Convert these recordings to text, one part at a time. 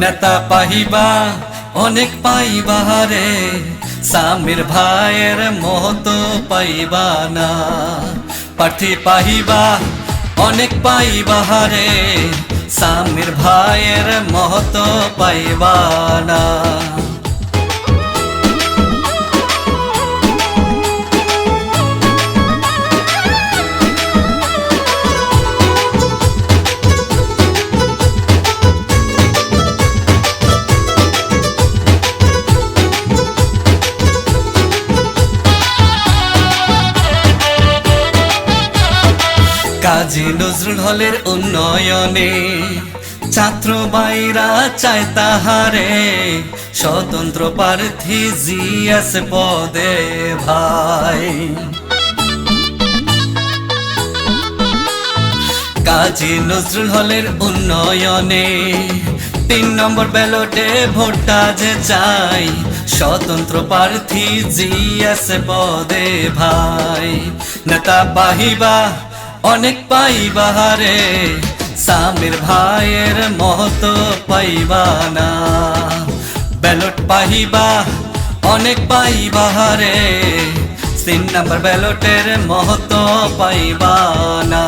নেতা পাহিবা, অনেক পাইবা রে স্বামীর ভাইয়ের মহত পাইবা না। পাঠি পাহিবা, অনেক পাইবা রে স্বামীর ভাইয়ের মহতো পাইবা না। হলের উন্নয়নে ছাত্র বাইরা চায় তাহারে, স্বতন্ত্র প্রার্থী জিএস পদে ভাই। কাজী নজরুল হলের উন্নয়নে তিন নম্বর ব্যালটে ভোটটা যে চাই, স্বতন্ত্র প্রার্থী জিএস পদে ভাই। নেতা পাহিবা অনেক পাই বাহারে সামির ভাইয়ের মহত পাইবা না ব্যালট পাহিবা, অনেক পাই বাহারে, তিন নম্বর ব্যালটের মহত পাইবা না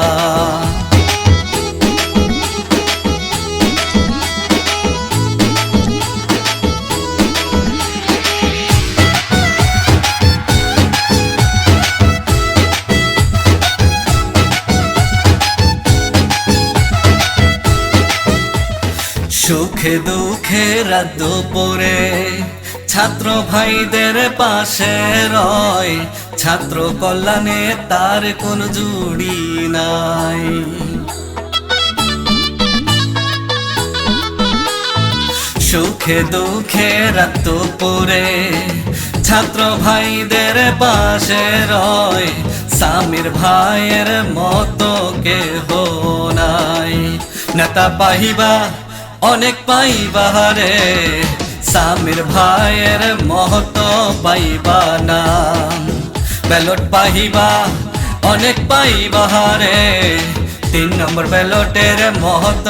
সুখে দুঃখে রাত দুপুরে ছাত্র ভাইদের পাশে রয়। ছাত্র কল্যাণে তার কোন জুড়ি নাই। সুখে দুঃখে রাত দুপুরে ছাত্র ভাইদের পাশে রয়। সামির ভাইয়ের মতো কেহ নাই। নেতা পাহিবা অনেক পাই বাহারে সামির ভাইয়ের মহত পাইবা না। ব্যালট পাইবা অনেক পাই বাহারে তিন নম্বর ব্যালটের মহত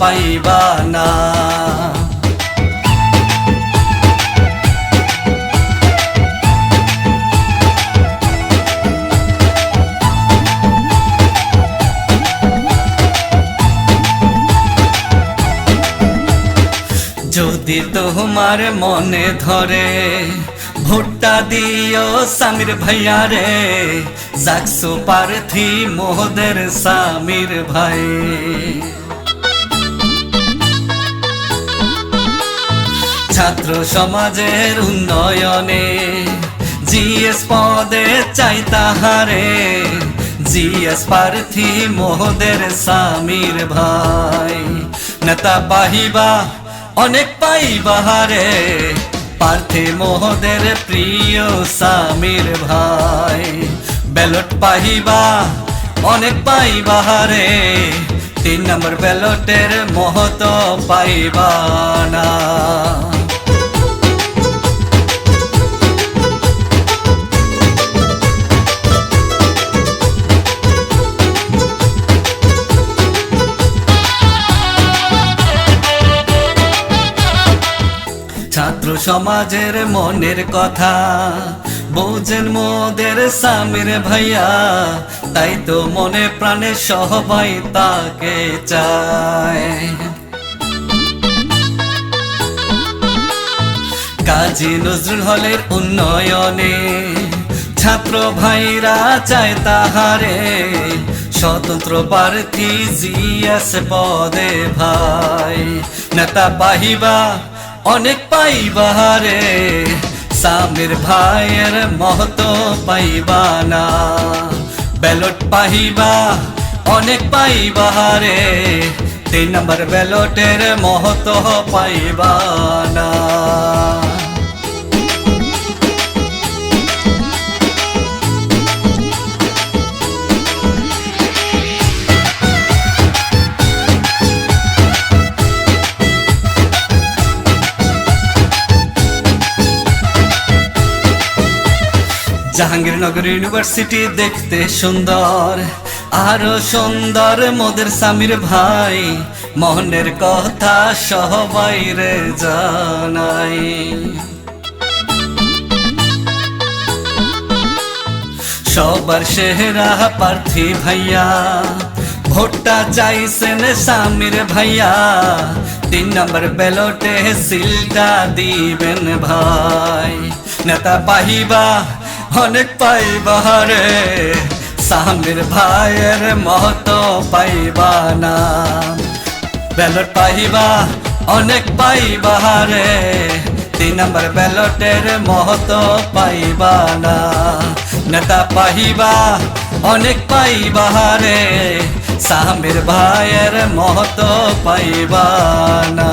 পাইবা না। যদি তোমার মনে ধরে, ভোটটা দিও সামির ভাইয়া রে যাকসু প্রার্থী মোহদের সামির ভাই। ছাত্র সমাজের উন্নয়নে জিএস পদে চাই তাহারে। জিএস পার্থী মোহদের সামির ভাই। নেতা পাহিবা অনেক পাই বাহারে, পার্থে মোহদের প্রিয় সামির ভাই। ব্যালট পাহিবা, অনেক পাই বাহারে, তিন নম্বর ব্যালটের মহত পাইবা না। সমাজের মনের কথা। বোঝেন মোদের সামির ভাইয়া, তাই তো মনে প্রাণে সবাই তাকে চায়। কাজী নজরুল হলের উন্নয়নে ছাত্র ভাইরা চায় তাহারে, স্বতন্ত্র প্রার্থী জিএস পদে ভাই। নেতা পাহিবা অনেক পাই বাহারে সামির ভাইয়ের মহত পাইবা না ব্যালট পাইবা অনেক পাইবা বাহারে তিন নম্বর ব্যালটের মহত পাইবা না জাহাঙ্গীরনগর ইউনিভার্সিটি দেখতে সুন্দর, আরও সুন্দর মোদের স্বামীর ভাই। মনের কথা সবাই রে জানাই। সবার সেহরা প্রার্থী ভাইয়া, ভোটটা চাইছেন স্বামীর ভাইয়া। তিন নম্বর ব্যালটে সিলটা দিবেন ভাই। নেতা পাহিবা অনেক পাইবা রে। স্বামীর ভাইয়ের মহত পাইবা না। ব্যালট পাইবা, অনেক পাইবা রে। তিন নম্বর ব্যালটের মহত পাইবা না। নেতা পাইবা, অনেক পাইবা রে। স্বামীর ভাইয়ের মহত পাইবা না।